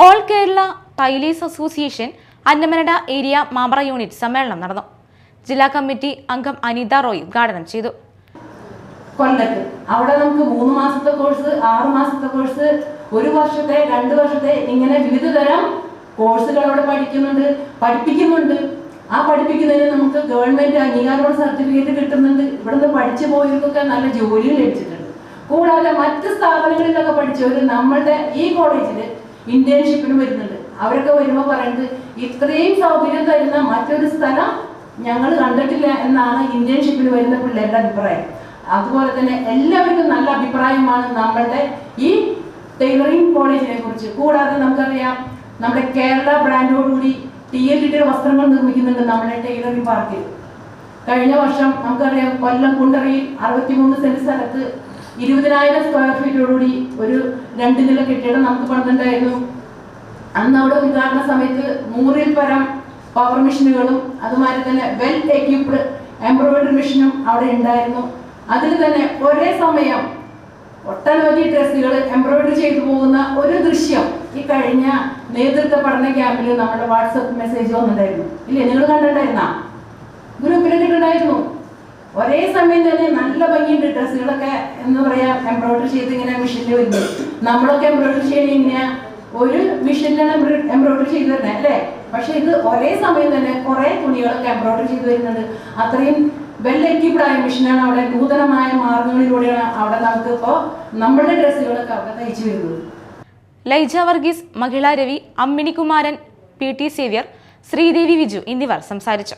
All Kerala tailors association Annamanada area Mampara unit സമ്മേളനം നടന്നു. ജില്ലാ കമ്മിറ്റി അംഗം അനിത റോയ് ഉദ്ഘാടനം ചെയ്തു. കൊല്ലത്ത് അവിടെ നമുക്ക് മൂന്ന് മാസത്തെ കോഴ്സ് ആറ് മാസത്തെ കോഴ്സ് ഒരു വർഷത്തെ രണ്ട് വർഷത്തെ ഇങ്ങനെ വിവിധ തരം കോഴ്സുകൾ അവിടെ പഠിക്കുന്നുണ്ട് പഠിപ്പിക്കുന്നുണ്ട്. ആ പഠിപ്പിക്കുന്നതിന് നമുക്ക് ഗവൺമെന്റ് അംഗീകാരമുള്ള സർട്ടിഫിക്കറ്റ് കിട്ടുന്നുണ്ട്. ഇവിടുന്ന് പഠിച്ചു പോയവർക്കൊക്കെ നല്ല ജോലിയും ലഭിച്ചിട്ടുണ്ട്. കൂടാതെ മറ്റ് സ്ഥാപനങ്ങളിലൊക്കെ പഠിച്ചവർ നമ്മളുടെ ഈ കോളേജിൽ ഇന്റേൺഷിപ്പിന് വരുന്നുണ്ട്. അവരൊക്കെ വരുമ്പോൾ പറയുന്നത് ഇത്രയും സൗകര്യം തരുന്ന മറ്റൊരു സ്ഥലം ഞങ്ങൾ കണ്ടിട്ടില്ല എന്നാണ് ഇന്റേൺഷിപ്പിന് വരുന്ന പിള്ളേരുടെ അഭിപ്രായം. അതുപോലെ തന്നെ എല്ലാവർക്കും നല്ല അഭിപ്രായമാണ് നമ്മളുടെ ഈ ടൈലറിംഗ് കോളേജിനെ കുറിച്ച്. കൂടാതെ നമുക്കറിയാം നമ്മുടെ കേരള ബ്രാൻഡോടുകൂടി ടി എൽ ഡിയുടെ വസ്ത്രങ്ങൾ നിർമ്മിക്കുന്നുണ്ട് നമ്മുടെ ടൈലറിംഗ് പാർക്കിൽ കഴിഞ്ഞ വർഷം നമുക്കറിയാം കൊല്ലം കുണ്ടറയിൽ അറുപത്തിമൂന്ന് സെന്റ് സ്ഥലത്ത് ഇരുപതിനായിരം സ്ക്വയർ ഫീറ്റോടുകൂടി ഒരു രണ്ട് നില കെട്ടിടം നമുക്ക് പണിതുണ്ടായിരുന്നു അന്ന് അവിടെ ഉദ്ഘാടന സമയത്ത് നൂറിൽ പരം പവർ മെഷീനുകളും അതുമാതിരി തന്നെ വെൽ എക്യുപ്ഡ് എംബ്രോയിഡറി മെഷീനും അവിടെ ഉണ്ടായിരുന്നു. അതിൽ തന്നെ ഒരേ സമയം ഒട്ടനവധി ഡ്രസ്സുകൾ എംബ്രോയിഡറി ചെയ്തു പോകുന്ന ഒരു ദൃശ്യം ഈ കഴിഞ്ഞ നേതൃത്വ പഠന ക്യാമ്പിൽ നമ്മുടെ വാട്സപ്പ് മെസ്സേജ് വന്നിട്ടുണ്ടായിരുന്നു. ഇല്ലേ? നിങ്ങൾ കണ്ടിട്ടുണ്ടായിരുന്ന? ഗ്രൂപ്പിലൊക്കെ ഉണ്ടായിരുന്നു ഒരേ സമയം തന്നെ നല്ല ഭംഗിയുണ്ട് ഡ്രസ്സുകളൊക്കെ എന്ന് പറയാ എംബ്രോയിഡറി ചെയ്ത് ഇങ്ങനെ മെഷീനിൽ വരുന്നത്. നമ്മളൊക്കെ എംബ്രോയിഡറി ചെയ്യണ ഇങ്ങനെ ഒരു മെഷീനിലാണ് എംബ്രോയിഡറി ചെയ്ത് വരുന്നത് അല്ലേ? പക്ഷെ ഇത് ഒരേ സമയം തന്നെ കുറെ തുണികളൊക്കെ എംബ്രോയിഡറി ചെയ്ത് വരുന്നുണ്ട്. അത്രയും വെൽ എക്യുപ്ഡ് ആയ മെഷീനാണ് അവിടെ നൂതനമായ മാർഗങ്ങളിലൂടെയാണ് അവിടെ നമുക്ക് ഇപ്പോൾ നമ്മളുടെ ഡ്രസ്സുകളൊക്കെ അവിടെ തയ്ച്ചു വരുന്നത്. ലൈജ വർഗീസ് മഹിള Ravi Amminikumaran P T Xavier Sreedevi Viju എന്നിവർ സംസാരിച്ചു.